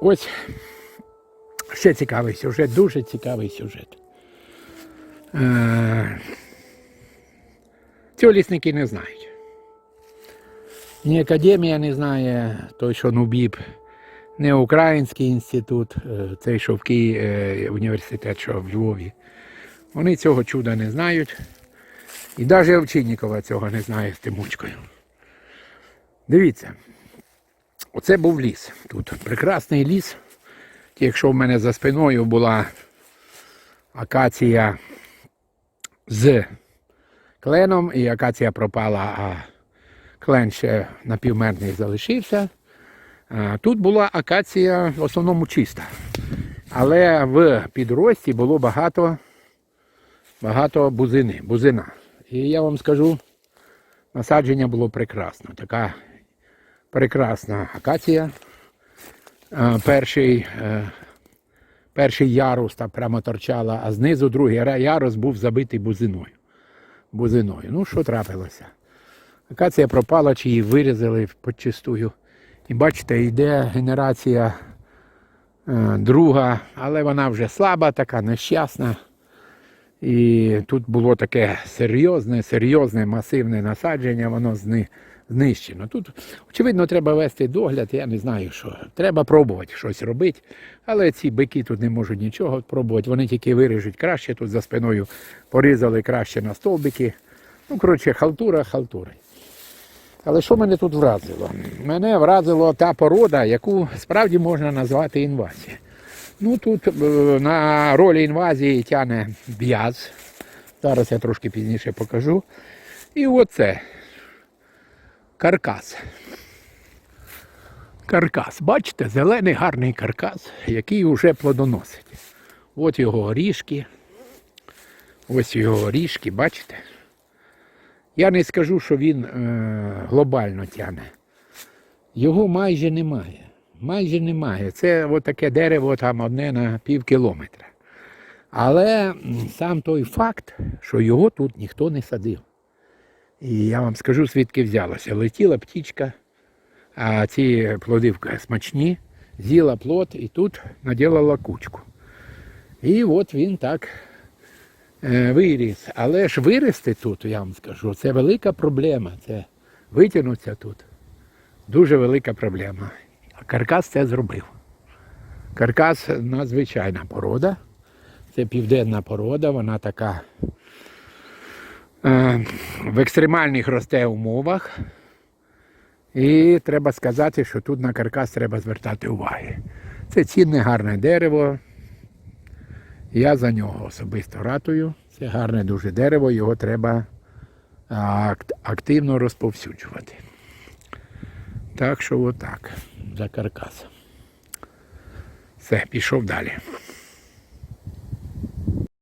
Ось ще цікавий сюжет, дуже цікавий сюжет. Е, Цього лісники не знають. Ні академія не знає, той, що Нубіб, не Український інститут, е, цей, що в Києві, е, університет, що в Львові. Вони цього чуда не знають. І навіть Овчиннікова цього не знає з Тимучкою. Дивіться, оце був ліс. Тут прекрасний ліс. Якщо в мене за спиною була акація з кленом, і акація пропала, а клен ще напівмерний залишився. Тут була акація в основному чиста. Але в підрості було багато, багато бузини, бузина. І я вам скажу, насадження було прекрасно. Така прекрасна акація. Е, Перший, е, перший ярус так прямо торчала, а знизу другий ярус був забитий бузиною. бузиною. Ну, що трапилося? Акація пропала, чи її вирізали почистую. І бачите, йде генерація е, друга, але вона вже слаба, така нещасна. І тут було таке серйозне, серйозне масивне насадження, воно зни, знищено. Тут, очевидно, треба вести догляд, я не знаю, що. Треба пробувати щось робити. Але ці бики тут не можуть нічого пробувати. Вони тільки виріжуть краще, тут за спиною порізали краще на стовбики. Ну, коротше, халтура, халтура. Але що мене тут вразило? Мене вразила та порода, яку справді можна назвати інвазією. Ну тут е, на ролі інвазії тяне б'яз. Зараз я трошки пізніше покажу. І оце каркас. Каркас. Бачите, зелений гарний каркас, який вже плодоносить. От його орішки. Ось його орішки, бачите? Я не скажу, що він е, глобально тяне. Його майже немає. Майже немає. Це таке дерево там одне на пів кілометра. Але сам той факт, що його тут ніхто не садив. І я вам скажу, звідки взялося. Летіла птічка, а ці плоди смачні, з'їла плод і тут наділала кучку. І от він так е, виріс. Але ж вирости тут, я вам скажу, це велика проблема. Це витягнутися тут. Дуже велика проблема. А каркас це зробив. Каркас надзвичайна порода. Це південна порода, вона така в екстремальних росте умовах. І треба сказати, що тут на каркас треба звертати уваги. Це цінне гарне дерево. Я за нього особисто ратую. Це гарне дуже дерево, його треба активно розповсюджувати. Так що отак, за каркас. Все, пішов далі.